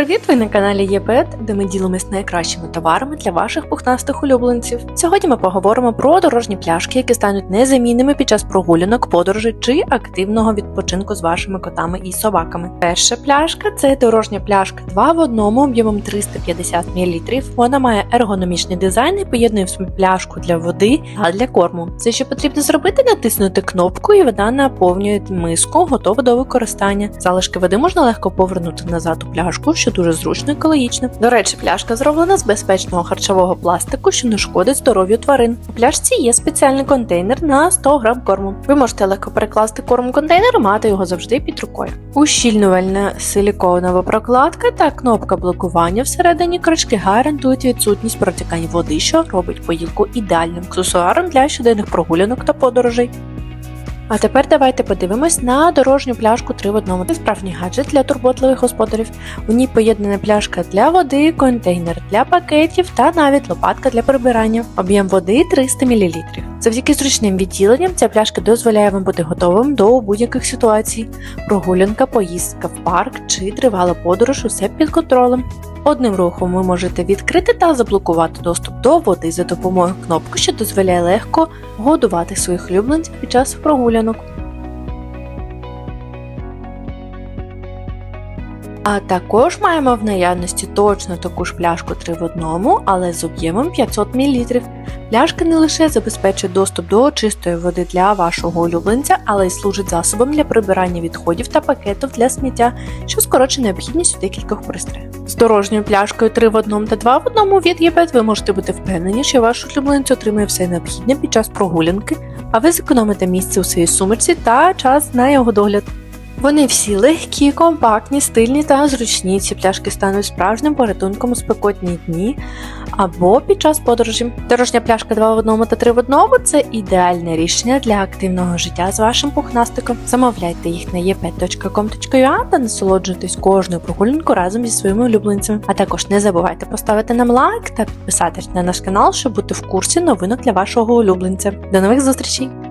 Привіт! Ви на каналі ЄПЕТ, де ми ділимось найкращими товарами для ваших пухнастих улюбленців. Сьогодні ми поговоримо про дорожні пляшки, які стануть незамінними під час прогулянок, подорожей чи активного відпочинку з вашими котами і собаками. Перша пляшка це дорожня пляшка 2 в одному об'ємом 350 мл. Вона має ергономічний дизайн і поєднує в собі пляшку для води та для корму. Все, що потрібно зробити, натиснути кнопку, і вода наповнює миску, готова до використання. Залишки води можна легко повернути назад у пляшку, що дуже зручно екологічно. До речі, пляшка зроблена з безпечного харчового пластику, що не шкодить здоров'ю тварин. У пляшці є спеціальний контейнер на 100 грам корму. Ви можете легко перекласти корм контейнер мати його завжди під рукою. Ущільнювальна силіконова прокладка та кнопка блокування всередині кришки гарантують відсутність протікань води, що робить поїлку ідеальним аксесуаром для щоденних прогулянок та подорожей. А тепер давайте подивимось на дорожню пляшку 3 в одному. Це справжній гаджет для турботливих господарів. У ній поєднана пляшка для води, контейнер для пакетів та навіть лопатка для прибирання. Об'єм води 300 мл. Завдяки зручним відділенням ця пляшка дозволяє вам бути готовим до будь-яких ситуацій. Прогулянка, поїздка в парк чи тривала подорож усе під контролем. Одним рухом ви можете відкрити та заблокувати доступ до води за допомогою кнопки, що дозволяє легко годувати своїх улюбленців під час прогулянок. А також маємо в наявності точно таку ж пляшку 3 в одному, але з об'ємом 500 мл. Пляшка не лише забезпечує доступ до чистої води для вашого улюбленця, але й служить засобом для прибирання відходів та пакетів для сміття, що скорочує необхідність у декількох пристроїв. З дорожньою пляшкою 3 в одному та 2 в одному від ЄБЕТ ви можете бути впевнені, що ваш улюбленець отримує все необхідне під час прогулянки, а ви зекономите місце у своїй сумочці та час на його догляд. Вони всі легкі, компактні, стильні та зручні. Ці пляшки стануть справжнім порятунком у спекотні дні або під час подорожі. Дорожня пляшка 2 в одному та 3 в одному це ідеальне рішення для активного життя з вашим пухнастиком. Замовляйте їх на ep.com.ua та насолоджуйтесь кожною прогулянкою разом зі своїми улюбленцями. А також не забувайте поставити нам лайк та підписатись на наш канал, щоб бути в курсі новинок для вашого улюбленця. До нових зустрічей!